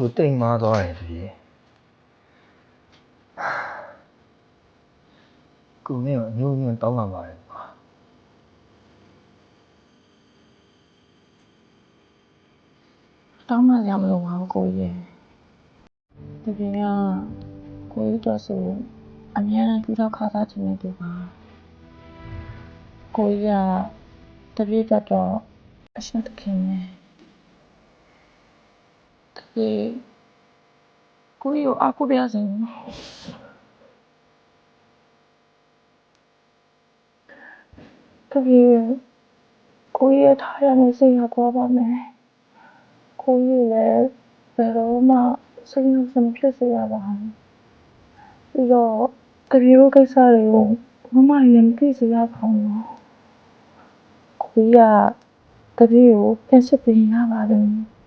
ကိုတိတ်မားသွားတယ်တပြေကိုမင်းကိုအမျိုးမျိုးတောင်းပန်ပါတယ်ကွာတောင်းမှစရာမလိုပါဘူးကိုကြီးရဲ့တကယ်ကကိုကြီးတော့ဆိုအများအားကြည့်တော့ခါစားချင်နေသူပါကိုကြီးကတပြည့်တတ်တော့အရှင်တခင်နဲ့ တကယ်ကိုကြီးကိုအားကိုးပြစေတကယ်ကိုကြီးရဲ့ထားရမယ့်စိတ်ရသွားပါမယ်ကိုကြီးလည်းဘယ်တော့မှစိတ်ညစ်စမဖြစ်စေရပါဘူး။ပြီးတော့တပြေတို့ကိစ္စတွေကိုမမရင်မသိစေရပါဘူး။ကိုကြီးကတပြေကိုပြန်စစ်ပြင်ရပါတယ်